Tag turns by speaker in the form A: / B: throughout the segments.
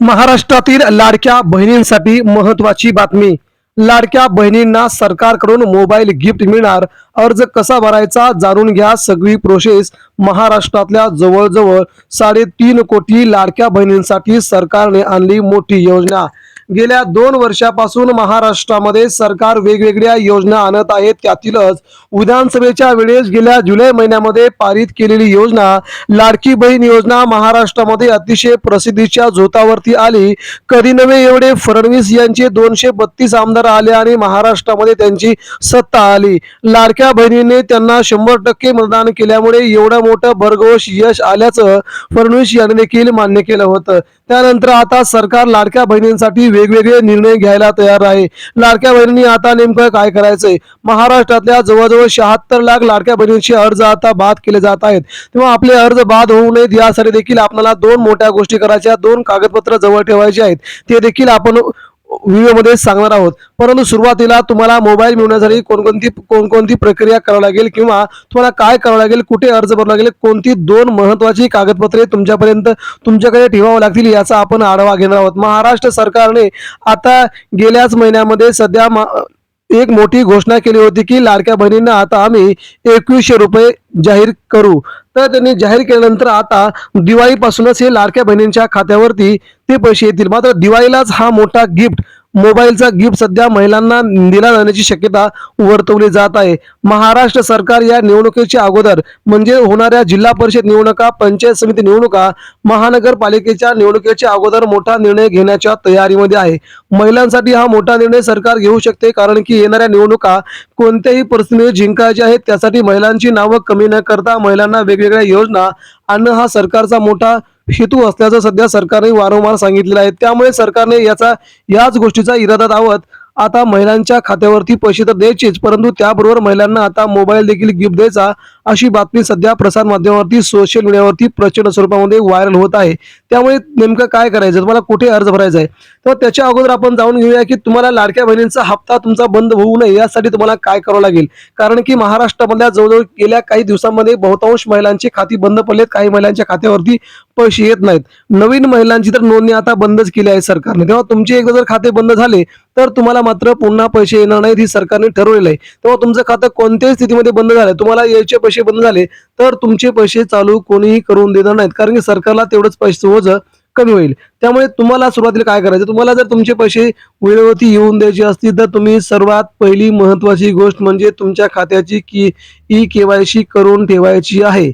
A: महाराष्ट्रातील लाडक्या बहिणींसाठी महत्वाची बातमी. लाडक्या बहिणींना सरकारकडून मोबाईल गिफ्ट मिळणार. अर्ज कसा भरायचा जाणून घ्या सगळी प्रोसेस महाराष्ट्रातल्या जवळजवळ साडेतीन कोटी लाडक्या बहिणींसाठी सरकारने आणली मोठी योजना. गेल्या दोन वर्षापासून महाराष्ट्रामध्ये सरकार वेगवेगळ्या योजना आणत आहेत. त्यातीलच विधानसभेच्या वेळेस गेल्या जुलै महिन्यामध्ये पारित केलेली योजना लाडकी बहीण योजना महाराष्ट्रामध्ये अतिशय प्रसिद्धीच्या झोतावरती आली. कधी नव्हे एवढे फडणवीस यांचे दोनशे बत्तीस आमदार आले आणि महाराष्ट्रामध्ये त्यांची सत्ता आली. लाडक्या बहिणीने त्यांना शंभर टक्के मतदान केल्यामुळे एवढं मोठं भरघोष यश आल्याचं फडणवीस यांनी देखील मान्य केलं होतं. त्यानंतर आता सरकार लाडक्या बहिणींसाठी वेगवेगळे निर्णय घ्यायला तयार आहे. लाडक्या बहिणींनी आता नेमकं काय करायचंय? महाराष्ट्रातल्या जवळजवळ शहात्तर लाख लाडक्या बहिणींचे अर्ज आता बाद केले जात आहेत. तेव्हा आपले अर्ज बाद होऊ नयेत यासाठी देखील आपल्याला दोन मोठ्या गोष्टी करायच्या दोन कागदपत्र जवळ ठेवायचे आहेत. ते देखील आपण व्हिडिओमध्ये सांगणार आहोत. परंतु सुरुवातीला तुम्हाला मोबाईल मिळवण्यासाठी कोणकोणती कोणकोणती प्रक्रिया करावी लागेल किंवा तुम्हाला काय करावं लागेल कुठे अर्ज भरावा लागेल कोणती दोन महत्वाची कागदपत्रे तुमच्यापर्यंत तुमच्याकडे ठेवावं लागतील याचा आपण आढावा घेणार आहोत. महाराष्ट्र सरकारने आता गेल्याच महिन्यामध्ये सध्या मा- एक मोठी घोषणा केली होती की लाडक्या बहिणींना आता आम्ही एकवीसशे रुपये जाहीर करू. तर त्यांनी जाहीर केल्यानंतर आता दिवाळीपासूनच हे लाडक्या बहिणींच्या खात्यावरती ते पैसे येतील. मात्र दिवाळीलाच हा मोठा गिफ्ट मोबाईलचा गिफ्ट सध्या महिलांना दिला जाण्याची शक्यता वर्तवली जात आहे. महाराष्ट्र सरकार या निवडणुकीच्या अगोदर म्हणजे होणाऱ्या जिल्हा परिषद निवडणुका पंचायत समिती निवडणुका महानगरपालिकेच्या निवडणुकीच्या अगोदर मोठा निर्णय घेण्याच्या तयारीमध्ये आहे. महिलांसाठी हा मोठा निर्णय सरकार घेऊ शकते कारण की येणाऱ्या निवडणुका कोणत्याही परिस्थितीमध्ये जिंकायच्या आहेत त्यासाठी महिलांची नावं कमी न करता महिलांना वेगवेगळ्या योजना आणणं हा सरकारचा मोठा हेतू असल्याचं सध्या सरकारने वारंवार सांगितलेलं आहे. त्यामुळे सरकारने याचा याच गोष्टीचा इरादा दावत आता महिलांच्या खात्यावरती पैसे तर द्यायचेच परंतु त्याबरोबर महिलांना आता मोबाईल देखील गिफ्ट द्यायचा अशी बातमी सध्या प्रसारमाध्यमावरती सोशल मीडियावरती प्रचंड स्वरूपामध्ये व्हायरल होत आहे. त्यामुळे नेमकं काय करायचं? तुम्हाला कुठे अर्ज भरायचा आहे? तर त्याच्या अगोदर आपण जाऊन घेऊया की तुम्हाला लाडक्या बहिणींचा हप्ता तुमचा बंद होऊ नये यासाठी तुम्हाला काय करावं लागेल? कारण की महाराष्ट्रामधल्या जवळजवळ गेल्या काही दिवसांमध्ये बहुतांश महिलांची खाती बंद पडलेत. काही महिलांच्या खात्यावरती पैसे येत नाहीत. नवीन महिलांची तर नोंदणी आता बंदच केली आहे सरकारने. तेव्हा तुमचे एकदा जर खाते बंद झाले तर तुम्हाला मात्र पुन्हा पैसे येणार नाहीत ही सरकारने ठरवलेलं आहे. तेव्हा तुमचं खातं कोणत्याही स्थितीमध्ये बंद झालं तुम्हाला यायचे पैसे बंद झाले तर तुमचे पैसे चालू कोणीही करून देणार नाहीत. कारण की सरकारला तेवढंच पैसे ओझं कमी होईल. त्यामुळे तुम्हाला सुरुवातीला काय करायचं? तुम्हाला जर तुमचे पैसे वेळेवरती येऊन द्यायचे असतील तर तुम्ही सर्वात पहिली महत्वाची गोष्ट म्हणजे तुमच्या खात्याची की ई केवायसी करून ठेवायची आहे.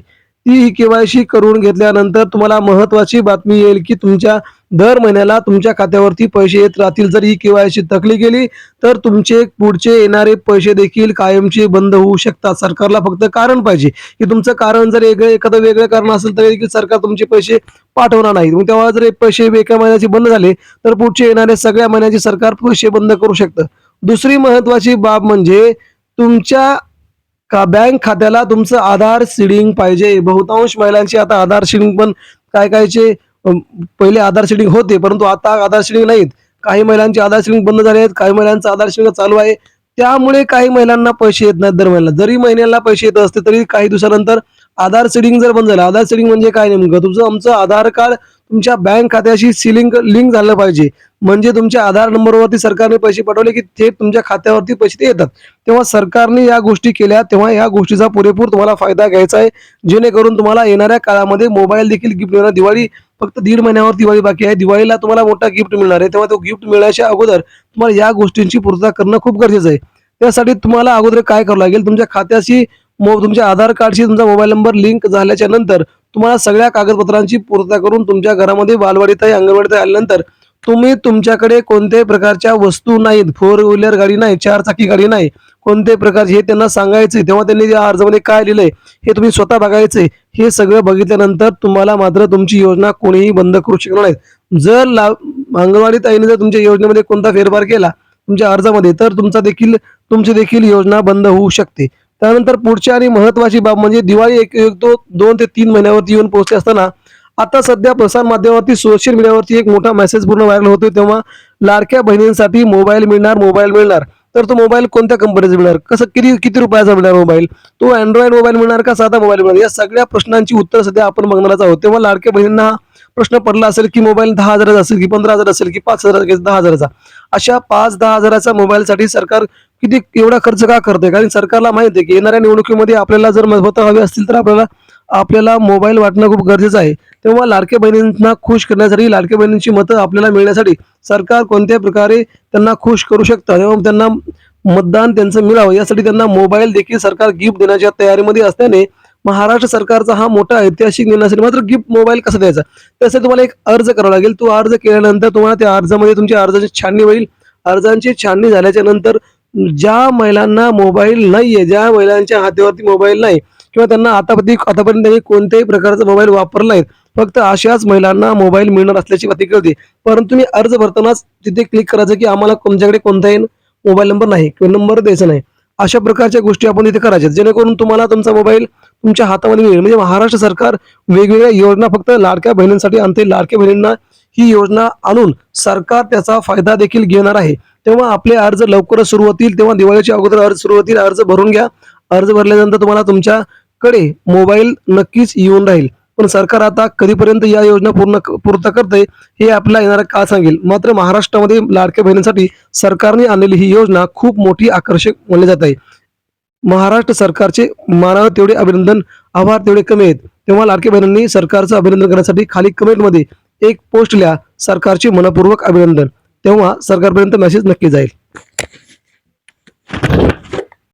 A: ती ई केवायसी करून घेतल्यानंतर तुम्हाला महत्वाची बातमी येईल की तुमच्या दर महिन्याला तुमच्या खात्यावरती पैसे येत राहतील. जर ई केवायसी थकली गेली तर तुमचे पुढचे येणारे पैसे देखील कायमचे बंद होऊ शकतात. सरकारला फक्त कारण पाहिजे. की तुमचं कारण जर वेगळं एखादं वेगळं कारण असेल तर देखील सरकार तुमचे पैसे पाठवणार नाही. मग तेव्हा जर पैसे एका महिन्याचे बंद झाले तर पुढचे येणारे सगळ्या महिन्याचे सरकार पैसे बंद करू शकतं. दुसरी महत्वाची बाब म्हणजे तुमच्या का बँक खात्याला तुमचं आधार सिडिंग पाहिजे? बहुतांश महिलांची आता आधार सिडिंग पण काय कायचे पहिले आधार सिडिंग होते परंतु आता आधार सिडिंग नाहीत. काही महिलांची आधार सिडिंग बंद झाले आहेत काही महिलांचं आधार सिडिंग चालू आहे. त्यामुळे काही महिलांना पैसे येत नाहीत दर महिन्याला जरी महिन्याला पैसे येत असते तरी काही दिवसानंतर आधार सिडिंग जर बंद झालं आधार सिडिंग म्हणजे काय नेमकं? तुमचं आमचं आधार कार्ड तुमच्या बँक खात्याशी सिलिंग लिंक झालं पाहिजे. म्हणजे तुमच्या आधार नंबरवरती सरकारने पैसे पाठवले की थेट तुमच्या खात्यावरती पैसे ते येतात. तेव्हा सरकारने या गोष्टी केल्या तेव्हा या गोष्टीचा पुरेपूर तुम्हाला फायदा घ्यायचा आहे. जेणेकरून तुम्हाला येणाऱ्या काळामध्ये मोबाईल देखील गिफ्ट मिळणार. दिवाळी फक्त दीड महिन्यावर दिवाळी बाकी आहे. दिवाळीला तुम्हाला मोठा गिफ्ट मिळणार आहे. तेव्हा तो गिफ्ट मिळण्याच्या अगोदर तुम्हाला या गोष्टींची पूर्तता करणं खूप गरजेचं आहे. त्यासाठी तुम्हाला अगोदर काय करावं लागेल? तुमच्या खात्याशी मो तुमच्या आधार कार्डशी तुमचा मोबाईल नंबर लिंक झाल्याच्यानंतर तुम्हाला सगळ्या कागदपत्रांची पूर्तता करून तुमच्या घरामध्ये बालवाडीत अंगणवाडीत आल्यानंतर तुम्ही तुमच्याकडे कोणत्याही प्रकारच्या वस्तू नाहीत. फोर व्हीलर गाडी नाही चार चाकी गाडी नाही. कोणत्याही प्रकारचे हे त्यांना सांगायचे तेव्हा त्यांनी या अर्जामध्ये काय लिहिलंय हे तुम्ही स्वतः बघायचे हे सगळं बघितल्यानंतर तुम्हाला मात्र तुमची योजना कोणीही बंद करू शकणार नाहीत. जर ला अंगणवाडी ताईने जर तुमच्या योजनेमध्ये कोणता फेरफार केला तुमच्या अर्जामध्ये तर तुमचा देखील तुमची देखील योजना बंद होऊ शकते. त्यानंतर पुढची आणि महत्वाची बाब म्हणजे दिवाळी एक एक दो दोन ते तीन महिन्यावरती येऊन पोहोचते असताना आता सध्या प्रसार माध्यमावरती सोशल मीडियावरती एक मोठा मेसेज पूर्ण व्हायरल होतोय तेव्हा लाडक्या बहिणींसाठी मोबाईल मिळणार मोबाईल मिळणार. तर तो मोबाईल कोणत्या कंपनीचा मिळणार? कसं किती किती रुपयाचा मिळणार मोबाईल तो अँड्रॉइड मोबाईल मिळणार का साधा मोबाईल मिळणार? या सगळ्या प्रश्नांची उत्तर सध्या आपण बघणारच आहोत. तेव्हा लाडक्या बहिणींना प्रश्न पडला असेल की मोबाईल दहा हजाराचा असेल की पंधरा हजार असेल की पाच हजार दहा हजाराचा. अशा पाच दहा हजाराचा मोबाईलसाठी सरकार किती एवढा खर्च का करते कारण सरकारला माहिती आहे की येणाऱ्या निवडणुकीमध्ये आपल्याला जर मजबूत हवी असतील तर आपल्याला आपल्याला मोबाईल वाटणं खूप गरजेचं आहे. तेव्हा लाडक्या बहिणींना खुश करण्यासाठी लाडक्या बहिणींची मतं आपल्याला मिळण्यासाठी सरकार कोणत्या प्रकारे त्यांना खुश करू शकतं? तेव्हा त्यांना मतदान त्यांचं मिळावं. यासाठी त्यांना मोबाईल देखील सरकार गिफ्ट देण्याच्या तयारीमध्ये असल्याने महाराष्ट्र सरकारचा हा मोठा ऐतिहासिक निर्णय असेल मात्र गिफ्ट मोबाईल कसा द्यायचा? त्यासाठी तुम्हाला एक अर्ज करावा लागेल. तो अर्ज केल्यानंतर तुम्हाला त्या अर्जामध्ये तुमच्या अर्जाची छाननी होईल. अर्जांची छाननी झाल्याच्यानंतर ज्या महिलांना मोबाईल नाहीये ज्या महिलांच्या हातावरती मोबाईल नाही किंवा त्यांना आतापर्यंत आतापर्यंत त्यांनी कोणत्याही प्रकारचा मोबाईल वापरला नाही फक्त अशाच महिलांना मोबाईल मिळणार असल्याची माहिती कळते परंतु मी अर्ज भरतानाच तिथे क्लिक करायचं की आम्हाला तुमच्याकडे कोणताही मोबाईल नंबर नाही किंवा नंबर द्यायचा नाही. अशा प्रकारच्या गोष्टी आपण इथे करायच्या. जेणेकरून तुम्हाला तुमचा मोबाईल तुमच्या हातामध्ये मिळेल म्हणजे महाराष्ट्र सरकार वेगवेगळ्या योजना फक्त लाडक्या बहिणींसाठी आणते. लाडक्या बहिणींना ही योजना आणून सरकार त्याचा फायदा देखील घेणार आहे. तेव्हा आपले अर्ज लवकरच सुरू होतील. तेव्हा दिवाळीच्या अगोदर अर्ज सुरू होतील. अर्ज भरून घ्या. अर्ज भरल्यानंतर तुम्हाला तुमच्याकडे मोबाईल नक्कीच येऊन राहील. पण सरकार आता कधीपर्यंत या योजना पूर्ण पूर्ण करते हे आपल्याला येणारा काळ सांगेल. मात्र महाराष्ट्रामध्ये लाडक्या बहिणींसाठी सरकारने आणलेली ही योजना खूप मोठी आकर्षक मानली जात आहे. महाराष्ट्र सरकारचे मानावर तेवढे अभिनंदन आभार तेवढे कमी आहेत. तेव्हा लाडक्या बहिणींनी सरकारचं अभिनंदन करण्यासाठी खाली कमेंटमध्ये एक पोस्ट लिहा सरकारचे मनपूर्वक अभिनंदन. तेव्हा सरकारपर्यंत मेसेज नक्की जाईल.